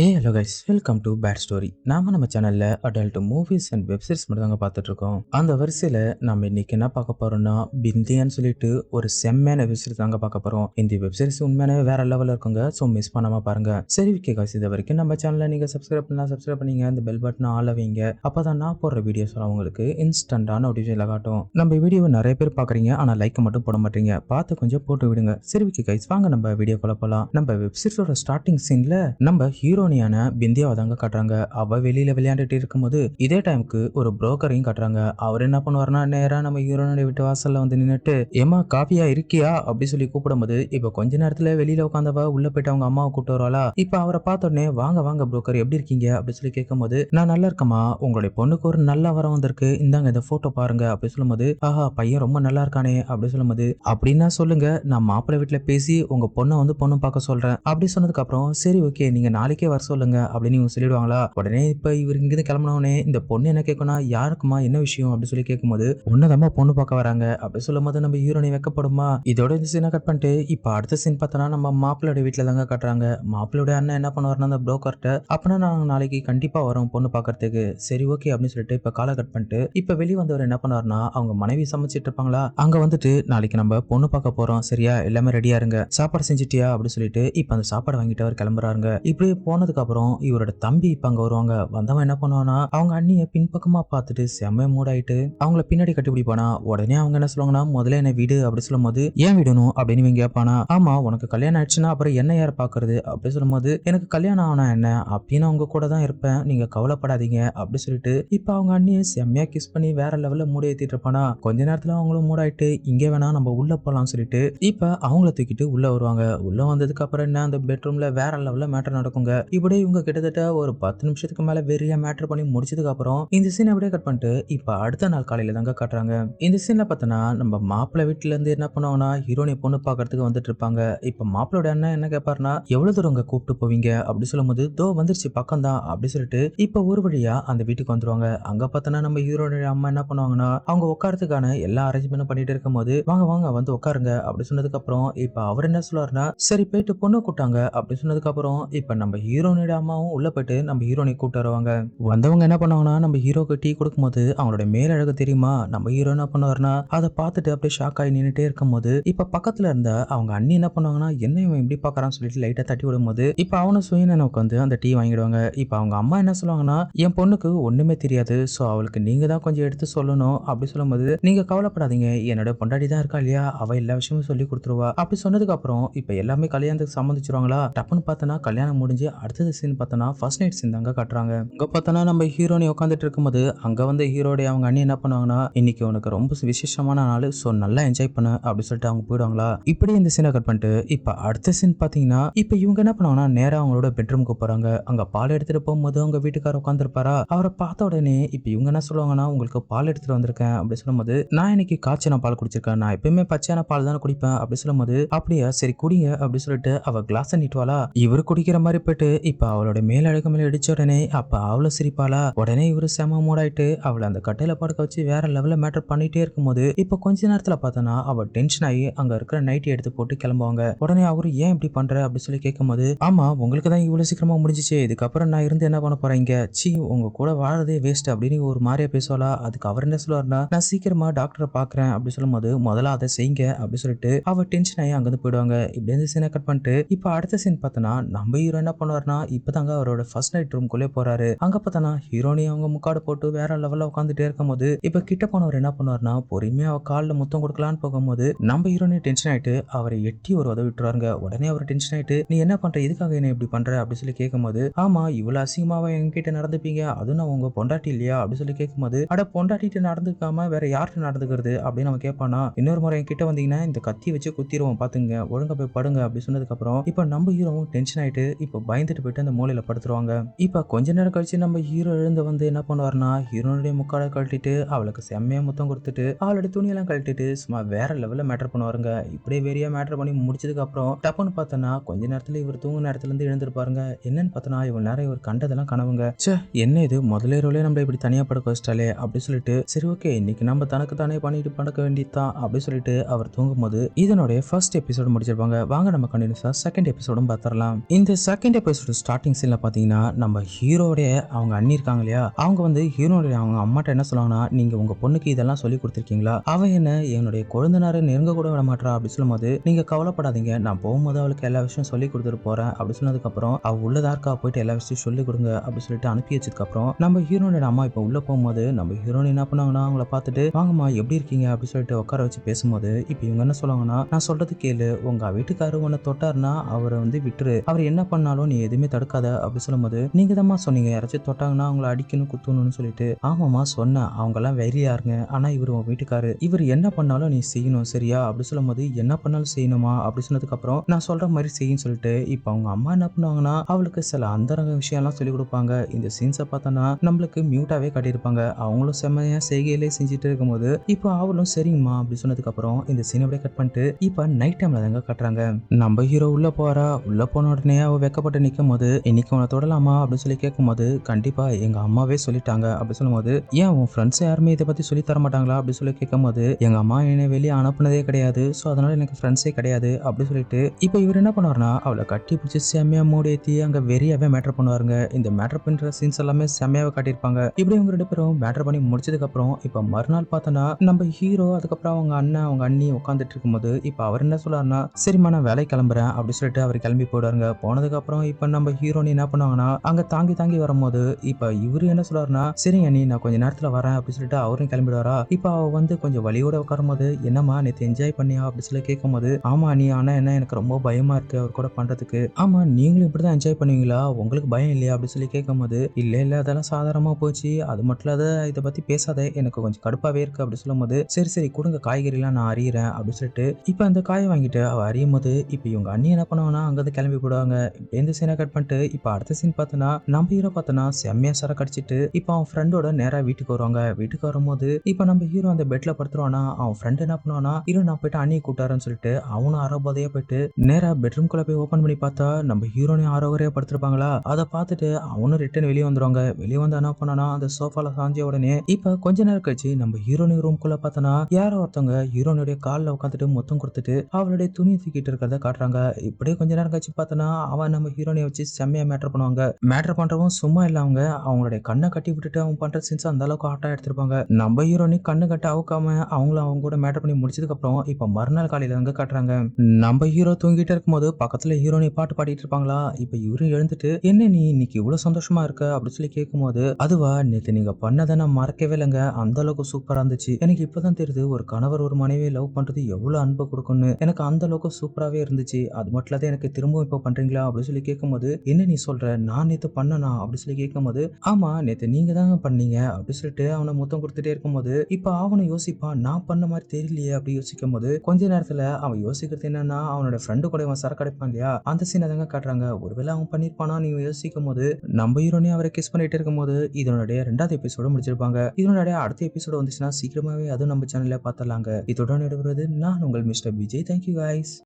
A hello guys welcome to bed story நாம நம்ம சேனல்ல அடல்ட் மூவிஸ் அண்ட் வெப்சீரிஸ் மட்டும் தாங்க பார்த்துட்டு இருக்கோம் அந்த வரிசையில நம்ம இன்னைக்கு என்ன பார்க்க போறோம்னா பிந்தியான்னு சொல்லிட்டு ஒரு செம்மையான வெப்சீரிஸ் தாங்க பார்க்க போறோம். இந்த வெப்சீரிஸ் உண்மையானவே வேற லெவலில் இருக்குங்க. ஸோ மிஸ் பண்ணாம பாருங்க. சரி ஓகே கைஸ் இது வரைக்கும் நம்ம சேனலில் நீங்க சப்ஸ்கிரைப் பண்ணலாம் சப்ஸ்கிரைப் பண்ணீங்க. அந்த பெல் பட்டன் ஆள வைங்க. அப்பதான் நான் போடுற வீடியோஸ் உங்களுக்கு இன்ஸ்டன்டான நோட்டிஃபிகேஷன் காட்டும். நம்ம வீடியோவை நிறைய பேர் பார்க்குறீங்க. ஆனா லைக் மட்டும் போட மாட்டீங்க. பார்த்து கொஞ்சம் போட்டு விடுங்க. சரி ஓகே கைஸ் வாங்க நம்ம வீடியோ போலாம். நம்ம வெப்சீரிஸோட ஸ்டார்டிங் சீன்ல நம்ம ஹீரோ ஹீரோனியான பிந்தியாவை தாங்க காட்டுறாங்க. அவ வெளியில விளையாண்டுட்டு இருக்கும்போது இதே டைமுக்கு ஒரு புரோக்கரையும் காட்டுறாங்க. அவர் என்ன பண்ணுவாருன்னா நேரா நம்ம ஹீரோனுடைய வீட்டு வாசல்ல வந்து நின்னுட்டு ஏமா காஃபியா இருக்கியா? அப்படி சொல்லி கூப்பிடும்போது இப்ப கொஞ்ச நேரத்துல வெளியில உட்காந்தவ உள்ள போயிட்டு அவங்க அம்மாவை கூப்பிட்டு வருவாளா? இப்ப அவரை பார்த்த உடனே வாங்க வாங்க புரோக்கர் எப்படி இருக்கீங்க? அப்படி சொல்லி கேட்கும்போது நான் நல்லா இருக்கமா உங்களுடைய பொண்ணுக்கு ஒரு நல்ல வரம் வந்திருக்கு. இந்தாங்க இந்த போட்டோ பாருங்க. அப்படி சொல்லும்போது ஆஹா பையன் ரொம்ப நல்லா இருக்கானே. அப்படி சொல்லும்போது அப்படின்னா சொல்லுங்க. நான் மாப்பிள்ளை வீட்டுல பேசி உங்க பொண்ணை வந்து பொண்ணு பார்க்க சொல்றேன். அப்படி சொன்னதுக்கு அப்புறம் சரி ஓகே நீங்க நாளைக்கே வர சொல்லுங்க அப்படின்னு இவங்க சொல்லிடுவாங்களா? உடனே இப்ப இவர் இங்கிருந்து கிளம்பினவனே இந்த பொண்ணு என்ன கேட்கணும் யாருக்குமா? என்ன விஷயம்? அப்படின்னு சொல்லி கேட்கும்போது பொண்ணுதாம்மா பொண்ணு பார்க்க வராங்க. அப்படி சொல்லும் போது நம்ம ஹீரோனி வைக்கப்படுமா? இதோட இந்த சீனை கட் பண்ணிட்டு இப்ப அடுத்த சீன் பார்த்தோன்னா நம்ம மாப்பிள்ளோட வீட்டுல தாங்க கட்டுறாங்க. மாப்பிள்ளோட அண்ணன் என்ன பண்ணுவாருன்னா அந்த புரோக்கர்ட்ட அப்படின்னா நாங்க நாளைக்கு கண்டிப்பா வரோம் பொண்ணு பார்க்கறதுக்கு. சரி ஓகே அப்படின்னு சொல்லிட்டு இப்ப காலை கட் பண்ணிட்டு இப்ப வெளியே வந்தவர் என்ன பண்ணுவாருன்னா அவங்க மனைவி சமைச்சிட்டு இருப்பாங்களா? அங்க வந்துட்டு நாளைக்கு நம்ம பொண்ணு பார்க்க போறோம். சரியா? எல்லாமே ரெடியா இருங்க. சாப்பாடு செஞ்சுட்டியா? அப்படின்னு சொல்லிட்டு இப்ப அந்த சாப்பாடு வாங்கிட்டு அவர் கிளம்புறாருங்க. இப்படி போன அப்புறம் இவரோட தம்பி இப்ப அங்க வருவாங்க. வந்தவன் என்ன பண்ணுவானா அவங்க அண்ணிய பின்பக்கமா பார்த்துட்டு செம்ம மூடாயிட்டு அவங்கள பின்னாடி கட்டுப்படி போனா உடனே அவங்க என்ன சொல்லுவாங்கன்னா முதல்ல என்ன வீடு அப்படி சொல்லும் போது ஏன் விடணும்? அப்படின்னு இவங்க கேட்பானா ஆமா உனக்கு கல்யாணம் ஆயிடுச்சுன்னா அப்புறம் என்ன யார் பாக்குறது அப்படி சொல்லும்போது எனக்கு கல்யாணம் ஆனா என்ன? அப்படின்னு அவங்க கூட தான் இருப்பேன். நீங்க கவலைப்படாதீங்க. அப்படி சொல்லிட்டு இப்ப அவங்க அண்ணியை செம்மையா கிஸ் பண்ணி வேற லெவல்ல மூட ஏத்திட்டு இருப்பானா கொஞ்ச நேரத்துல அவங்களும் மூடாயிட்டு இங்க வேணா நம்ம உள்ள போலாம்னு சொல்லிட்டு இப்ப அவங்கள தூக்கிட்டு உள்ள வருவாங்க. உள்ள வந்ததுக்கு அப்புறம் என்ன அந்த பெட்ரூம்ல வேற லெவல்ல மேட்டர் நடக்குங்க. இப்படி இவங்க கிட்டத்தட்ட ஒரு பத்து நிமிஷத்துக்கு மேல வெறிய மேட்டர் பண்ணி முடிச்சதுக்கு அப்புறம் இந்த சீன் அப்படியே கட் பண்ணிட்டு இப்ப அடுத்த நாள் காலையில தாங்க காட்டுறாங்க இந்த சீன்ல பார்த்தோன்னா நம்ம மாப்பிள்ளை வீட்டுல இருந்து என்ன பண்ணுவாங்கன்னா ஹீரோனி பொண்ணு பாக்குறதுக்கு வந்துட்டு இருப்பாங்க. இப்ப மாப்பிளோட அண்ணன் என்ன கேட்பாருன்னா எவ்வளவு தூரம் உங்க கூப்பிட்டு போவீங்க? அப்படி சொல்லும்போது தோ வந்துருச்சு பக்கம் தான். அப்படி சொல்லிட்டு இப்ப ஒரு வழியா அந்த வீட்டுக்கு வந்துருவாங்க. அங்க பார்த்தோன்னா நம்ம ஹீரோனுடைய அம்மா என்ன பண்ணுவாங்கன்னா அவங்க உட்காரத்துக்கான எல்லா அரேஞ்ச்மெண்ட்டும் பண்ணிட்டு இருக்கும்போது வாங்க வாங்க வந்து உட்காருங்க. அப்படி சொன்னதுக்கு அப்புறம் இப்ப அவர் என்ன சொல்லுவாருன்னா சரி போயிட்டு பொண்ணு கூட்டாங்க அப்படி சொன்னதுக்கு அப்புறம் இப்ப நம்ம ஹீரோனுடைய அம்மாவும் உள்ள போயிட்டு நம்ம ஹீரோனை கூப்பிட்டு வருவாங்க. வந்தவங்க என்ன பண்ணுவாங்கன்னா நம்ம ஹீரோக்கு டீ கொடுக்கும்போது அவங்களோட மேலழகு தெரியுமா? நம்ம ஹீரோ என்ன பண்ணுவாருன்னா அதை பார்த்துட்டு அப்படியே ஷாக் ஆகி நின்றுட்டே இருக்கும்போது இப்ப பக்கத்துல இருந்த அவங்க அண்ணி என்ன பண்ணுவாங்கன்னா என்ன இவன் இப்படி பார்க்கறான்னு சொல்லிட்டு லைட்டா தட்டி விடும்போது இப்ப அவனை சுயநனவுக்கு வந்து அந்த டீ வாங்கிடுவாங்க. இப்ப அவங்க அம்மா என்ன சொல்லுவாங்கன்னா என் பொண்ணுக்கு ஒண்ணுமே தெரியாது. ஸோ அவளுக்கு நீங்க தான் கொஞ்சம் எடுத்து சொல்லணும். அப்படி சொல்லும்போது நீங்க கவலைப்படாதீங்க. என்னோட பொண்டாட்டி தான் இருக்கா இல்லையா? அவ எல்லா விஷயமும் சொல்லி கொடுத்துருவா. அப்படி சொன்னதுக்கு அப்புறம் இப்ப எல்லாமே கல்யாணத்துக்கு சம்மந்திச்சிருவாங்களா டப்புன்னு பார்த்தனா கல்யாணம் முடிஞ்சு அடுத்தது சீன் பார்த்தோன்னா ஃபர்ஸ்ட் நைட் சீன் தாங்க காட்டுறாங்க. அங்கே பார்த்தோன்னா நம்ம ஹீரோனி உட்காந்துட்டு இருக்கும்போது அங்கே வந்து ஹீரோடைய அவங்க அண்ணி என்ன பண்ணுவாங்கன்னா இன்னைக்கு உனக்கு ரொம்ப விசேஷமான நாள் ஸோ நல்லா என்ஜாய் பண்ண அப்படின்னு சொல்லிட்டு அவங்க போயிடுவாங்களா? இப்படி இந்த சீனை கட் பண்ணிட்டு இப்போ அடுத்த சீன் பார்த்தீங்கன்னா இப்போ இவங்க என்ன பண்ணுவாங்கன்னா நேராக அவங்களோட பெட்ரூமுக்கு போகிறாங்க அங்கே பால் எடுத்துகிட்டு போகும்போது அவங்க வீட்டுக்காரர் உட்காந்துருப்பாரா அவரை பார்த்த உடனே இப்போ இவங்க என்ன சொல்லுவாங்கன்னா உங்களுக்கு பால் எடுத்துகிட்டு வந்திருக்கேன் அப்படின்னு சொல்லும்போது நான் இன்னைக்கு காய்ச்சின பால் குடிச்சிருக்கேன். நான் எப்பயுமே பச்சையான பால் தானே குடிப்பேன் அப்படின்னு சொல்லும்போது அப்படியா? சரி குடிங்க அப்படின்னு சொல்லிட்டு அவள் கிளாஸ் நீட்டுவாளா? இவர் குடிக்கிற மாதிரி போயிட்டு இப்போ அவளோட மேலழகு மேல இடிச்ச உடனே அப்போ அவளை சிரிப்பாளா? உடனே இவரு செம மூடாயிட்டு அவளை அந்த கட்டையில படுக்க வச்சு வேற லெவலில் மேட்டர் பண்ணிட்டே இருக்கும்போது இப்போ கொஞ்ச நேரத்தில் பார்த்தோன்னா அவள் டென்ஷன் ஆகி அங்கே இருக்கிற நைட்டி எடுத்து போட்டு கிளம்புவாங்க. உடனே அவரு ஏன் இப்படி பண்ற? அப்படின்னு சொல்லி கேட்கும்போது ஆமா உங்களுக்கு தான் இவ்வளவு சீக்கிரமா முடிஞ்சிச்சு. இதுக்கப்புறம் நான் இருந்து என்ன பண்ண போறேன் சி உங்க கூட வாழறதே வேஸ்ட் அப்படின்னு ஒரு மாதிரியா பேசுவாளா? அதுக்கு அவர் என்ன சொல்லுவாருன்னா நான் சீக்கிரமா டாக்டரை பாக்குறேன். அப்படின்னு சொல்லும்போது முதல்ல அதை செய்யுங்க. அப்படின்னு சொல்லிட்டு அவ டென்ஷன் ஆகி அங்கிருந்து போயிடுவாங்க. இப்படி இருந்து சீனை கட் பண்ணிட்டு இப்போ அடுத்த சீன் பார்த்தோன்னா நம்ம ஹீரோ என்ன பண்ணுவார் பண்ணுவாருன்னா இப்பதாங்க அவரோட ஃபர்ஸ்ட் நைட் ரூம்குள்ளே போறாரு. அங்க பார்த்தோன்னா ஹீரோனி அவங்க முக்காடு போட்டு வேற லெவல்ல உட்காந்துட்டே இருக்கும் போது இப்ப கிட்ட போனவர் என்ன பண்ணுவாருன்னா பொறுமையா அவ காலில் முத்தம் கொடுக்கலான்னு போகும்போது நம்ம ஹீரோனி டென்ஷன் ஆயிட்டு அவரை எட்டி ஒரு உதவி விட்டுருவாங்க உடனே அவர் டென்ஷன் ஆயிட்டு நீ என்ன பண்ற? இதுக்காக என்ன இப்படி பண்ற? அப்படி சொல்லி கேட்கும்போது ஆமா இவ்வளவு அசிங்கமாவா என்கிட்ட நடந்துப்பீங்க. அதுவும் நான் உங்க பொண்டாட்டி இல்லையா? அப்படின்னு சொல்லி கேட்கும்போது அட பொண்டாட்டிட்டு நடந்துக்காம வேற யார்கிட்ட நடந்துக்கிறது? அப்படின்னு அவன் கேட்பானா இன்னொரு முறை என்கிட்ட வந்தீங்கன்னா இந்த கத்தி வச்சு குத்திடுவோம் பாத்துங்க ஒழுங்கா போய் படுங்க. அப்படி சொன்னதுக்கு அப்புறம் இப்ப நம்ம ஹீரோவும் டென்ஷன் ஆயிட்டு இப்ப பயந்துட்டு போயிட்டு அந்த மூலையில படுத்துருவாங்க. இப்ப கொஞ்ச நேரம் கழிச்சு நம்ம ஹீரோ எழுந்து வந்து என்ன பண்ணுவாருன்னா ஹீரோனுடைய முக்காடை கழட்டிட்டு அவளுக்கு செம்மையா முத்தம் கொடுத்துட்டு அவளுடைய துணியெல்லாம் கழட்டிட்டு சும்மா வேற லெவல்ல மேட்டர் பண்ணுவாருங்க. இப்படியே வெறியா மேட்டர் பண்ணி முடிச்சதுக்கு அப்புறம் டப்புன்னு பார்த்தோன்னா கொஞ்ச நேரத்துல இவர் தூங்கு நேரத்துல இருந்து எழுந்திருப்பாருங்க என்னன்னு பார்த்தோன்னா இவன் நேரம் இவர் கண்டதெல்லாம் கனவுங்க. சே என்ன இது? முதல்ல ரோலே நம்ம இப்படி தனியா படுக்க வச்சிட்டாலே அப்படி சொல்லிட்டு சரி ஓகே இன்னைக்கு நம்ம தனக்கு தானே பண்ணிட்டு படுக்க வேண்டியதான் அப்படி சொல்லிட்டு அவர் தூங்கும்போது இதனுடைய ஃபர்ஸ்ட் எபிசோடு முடிச்சிருப்பாங்க. வாங்க நம்ம கண்டினியூஸா செகண்ட் எபிசோடும் பார்த்துடலாம். இந்த செகண்ட் எபிசோட் எபிசோட் ஸ்டார்டிங் சீனில் பார்த்தீங்கன்னா நம்ம ஹீரோடைய அவங்க அண்ணி இருக்காங்க இல்லையா? அவங்க வந்து ஹீரோடைய அவங்க அம்மாட்ட என்ன சொல்லுவாங்கன்னா நீங்கள் உங்கள் பொண்ணுக்கு இதெல்லாம் சொல்லி கொடுத்துருக்கீங்களா? அவ என்ன என்னுடைய குழந்தைனாரை நெருங்க கூட விட மாட்டா அப்படி சொல்லும்போது நீங்கள் கவலைப்படாதீங்க. நான் போகும்போது அவளுக்கு எல்லா விஷயம் சொல்லி கொடுத்துட்டு போகிறேன் அப்படின்னு சொன்னதுக்கப்புறம் அவள் உள்ளதா இருக்கா? போயிட்டு எல்லா விஷயம் சொல்லி கொடுங்க. அப்படின்னு சொல்லிட்டு அனுப்பி வச்சதுக்கப்புறம் நம்ம ஹீரோனோட அம்மா இப்போ உள்ளே போகும்போது நம்ம ஹீரோயின் என்ன பண்ணாங்கன்னா அவங்கள பார்த்துட்டு வாங்கம்மா எப்படி இருக்கீங்க? அப்படின்னு சொல்லிட்டு உட்கார வச்சு பேசும்போது இப்போ இவங்க என்ன சொல்லுவாங்கன்னா நான் சொல்றது கேளு. உங்க வீட்டுக்காரர் உன்னை தொட்டாருன்னா அவரை வந்து விட்டுரு. அவர் என்ன பண்ணாலும் நீ எதுவுமே தடுக்காத அப்படி சொல்லும்போது நீங்க தான்மா சொன்னீங்க யாராச்சும் தொட்டாங்கன்னா அவங்கள அடிக்கணும் குத்தணும்னு சொல்லிட்டு. ஆமாம்மா சொன்னேன். அவங்க எல்லாம் வெறியாருங்க ஆனா இவர் உன் வீட்டுக்காரு. இவர் என்ன பண்ணாலும் நீ செய்யணும் சரியா? அப்படி சொல்லும்போது என்ன பண்ணாலும் செய்யணுமா? அப்படி சொன்னதுக்கு அப்புறம் நான் சொல்ற மாதிரி செய்யும் சொல்லிட்டு இப்போ அவங்க அம்மா என்ன பண்ணுவாங்கன்னா அவளுக்கு சில அந்தரங்க விஷயம்லாம் சொல்லி கொடுப்பாங்க. இந்த சீன்ஸை பார்த்தோன்னா நம்மளுக்கு மியூட்டாவே காட்டியிருப்பாங்க. அவங்களும் செம்மையா செய்கையிலே செஞ்சுட்டு இருக்கும்போது இப்போ அவளும் சரிங்கம்மா அப்படி சொன்னதுக்கு அப்புறம் இந்த சீன் அப்படியே கட் பண்ணிட்டு இப்போ நைட் டைம்ல தாங்க கட்டுறாங்க. நம்ம ஹீரோ உள்ள போறா உள்ள போன உடனே அவ வெக்கப்பட்டு நிற்கும் போது இன்னைக்கு உன தொடலாமா? அப்படின்னு சொல்லி கேட்கும்போது கண்டிப்பா எங்க அம்மாவே சொல்லிட்டாங்க. அப்படி சொல்லும்போது ஏன் உன் ஃப்ரெண்ட்ஸ் யாருமே இதை பத்தி சொல்லி தர மாட்டாங்களா? அப்படின்னு சொல்லி கேட்கும்போது எங்க அம்மா என்னை வெளியே அனுப்புனதே கிடையாது. ஸோ அதனால எனக்கு ஃப்ரெண்ட்ஸே கிடையாது. அப்படின்னு சொல்லிட்டு இப்போ இவர் என்ன பண்ணுவாருன்னா அவளை கட்டி பிடிச்சி செம்மையா மூடி அங்கே அங்க வெறியாவே மேட்டர் பண்ணுவாருங்க. இந்த மேட்டர் பண்ற சீன்ஸ் எல்லாமே செம்மையாவே காட்டியிருப்பாங்க. இப்படி இவங்க ரெண்டு பேரும் மேட்டர் பண்ணி முடிச்சதுக்கு அப்புறம் இப்போ மறுநாள் பார்த்தோன்னா நம்ம ஹீரோ அதுக்கப்புறம் அவங்க அண்ணன் அவங்க அண்ணி உட்காந்துட்டு இருக்கும்போது இப்போ அவர் என்ன சொல்றாருன்னா சரிம்மா நான் வேலை கிளம்புறேன். அப்படின்னு சொல்லிட்டு அவர் கிளம்பி போயிடுவாருங்க. போனதுக்கு அப்புறம் இப்போ நம்ம ஹீரோனி என்ன பண்ணுவாங்கன்னா அங்கே தாங்கி தாங்கி வரும்போது இப்போ இவரு என்ன சொல்றாருன்னா சரிங்க நீ நான் கொஞ்ச நேரத்தில் வரேன் அப்படின்னு சொல்லிட்டு அவரும் கிளம்பிடுவாரா? இப்போ அவ வந்து கொஞ்சம் வலியோட உட்காரும்போது என்னம்மா நேற்று என்ஜாய் பண்ணியா அப்படி சொல்லி கேட்கும்போது ஆமா நீ ஆனா என்ன எனக்கு ரொம்ப பயமா இருக்கு அவர் கூட பண்றதுக்கு. ஆமா நீங்களும் இப்படிதான் என்ஜாய் பண்ணுவீங்களா? உங்களுக்கு பயம் இல்லையா? அப்படின்னு சொல்லி கேட்கும்போது இல்ல இல்ல அதெல்லாம் சாதாரணமா போச்சு. அது மட்டும் இல்லாத இதை பத்தி பேசாத எனக்கு கொஞ்சம் கடுப்பாவே இருக்கு அப்படி சொல்லும்போது சரி சரி கொடுங்க காய்கறிலாம் நான் அறியிறேன் அப்படின்னு சொல்லிட்டு இப்போ அந்த காயை வாங்கிட்டு அவ அறியும் போது இப்போ இவங்க அண்ணி என்ன பண்ணுவாங்கன்னா அங்கேருந்து கிளம்பி போடுவாங்க எந்த இந்த சீனை கட் பண்ணிட்டு இப்போ அடுத்த சீன் பார்த்தோன்னா நம்ம ஹீரோ பார்த்தோன்னா செம்மையா சர கடிச்சிட்டு இப்போ அவன் ஃப்ரெண்டோட நேரா வீட்டுக்கு வருவாங்க. வீட்டுக்கு வரும்போது இப்போ நம்ம ஹீரோ அந்த பெட்ல படுத்துருவானா அவன் ஃப்ரெண்ட் என்ன பண்ணுவானா ஹீரோ நான் போயிட்டு அண்ணியை கூட்டாருன்னு சொல்லிட்டு அவனும் அறபோதையா போயிட்டு நேரா பெட்ரூம்குள்ள போய் ஓப்பன் பண்ணி பார்த்தா நம்ம ஹீரோனையும் ஆரோகரையா படுத்திருப்பாங்களா? அதை பார்த்துட்டு அவனும் ரிட்டர்ன் வெளியே வந்துருவாங்க. வெளியே வந்து என்ன பண்ணானா அந்த சோஃபால சாஞ்ச உடனே இப்போ கொஞ்ச நேரம் கழிச்சு நம்ம ஹீரோனி ரூம்குள்ள பார்த்தோன்னா யாரோ ஒருத்தவங்க ஹீரோனுடைய காலில் உட்காந்துட்டு மொத்தம் கொடுத்துட்டு அவளுடைய துணி தூக்கிட்டு இருக்கிறத காட்டுறாங்க. இப்படியே கொஞ்ச நேரம் கழிச்சு பார்த்தோன்னா அவன் நம்ம ஹீரோனிய வச்சு செம்மையா மேட்டர் பண்ணுவாங்க. மேட்டர் பண்ணுறவங்க சும்மா இல்ல அவங்க அவங்களுடைய கண்ணை கட்டி விட்டுட்டு அவங்க பண்ற சீன்ஸ் அந்த அளவுக்கு ஆட்டாக எடுத்திருப்பாங்க. நம்ம ஹீரோனி கண்ணு கட்ட அவுக்காம அவங்கள அவங்க கூட மேட்டர் பண்ணி முடிச்சதுக்கு அப்புறம் இப்ப மறுநாள் காலையில வந்து காட்டுறாங்க. நம்ம ஹீரோ தூங்கிட்டு இருக்கும்போது பக்கத்துல ஹீரோனி பாட்டு பாடிட்டு இருப்பாங்களா? இப்ப இவரும் எழுந்துட்டு என்ன நீ இன்னைக்கு இவ்வளவு சந்தோஷமா இருக்க? அப்படின்னு சொல்லி கேட்கும்போது அதுவா நேத்து நீங்க பண்ணதை நான் மறக்கவே இல்லைங்க. அந்த அளவுக்கு சூப்பரா இருந்துச்சு. எனக்கு இப்பதான் தெரியுது ஒரு கணவர் ஒரு மனைவியை லவ் பண்றது எவ்வளவு அன்பு கொடுக்கும்னு. எனக்கு அந்த அளவுக்கு சூப்பராகவே இருந்துச்சு. அது மட்டும் இல்லாத எனக்கு திரும்பவும் இப்போ பண்ணுறீங்களா அப்படின்னு சொல்லி கேட்கும்போது என்ன நீ சொல்கிற நான் நேற்று பண்ணனா? அப்படி சொல்லி கேட்கும்போது ஆமா நேற்று நீங்கள் தாங்க பண்ணீங்க. அப்படின்னு சொல்லிட்டு அவனை முத்தம் கொடுத்துட்டே இருக்கும்போது இப்போ அவனை யோசிப்பான் நான் பண்ண மாதிரி தெரியலையே. அப்படி யோசிக்கும் போது கொஞ்ச நேரத்தில் அவன் யோசிக்கிறது என்னன்னா அவனோட ஃப்ரெண்டு கூட அவன் சரக்கு அடைப்பான் இல்லையா? அந்த சீனை தாங்க காட்டுறாங்க. ஒருவேளை அவன் பண்ணியிருப்பானா நீ யோசிக்கும் போது நம்ம ஹீரோனே அவரை கிஸ் பண்ணிட்டு இருக்கும்போது இதனுடைய ரெண்டாவது எபிசோட முடிச்சிருப்பாங்க. இதனுடைய அடுத்த எபிசோடு வந்துச்சுன்னா சீக்கிரமாவே அதுவும் நம்ம சேனல்ல பார்த்தலாங்க இதோட நடுவுறது நான் உங்கள் மிஸ்டர் விஜய். Thank you guys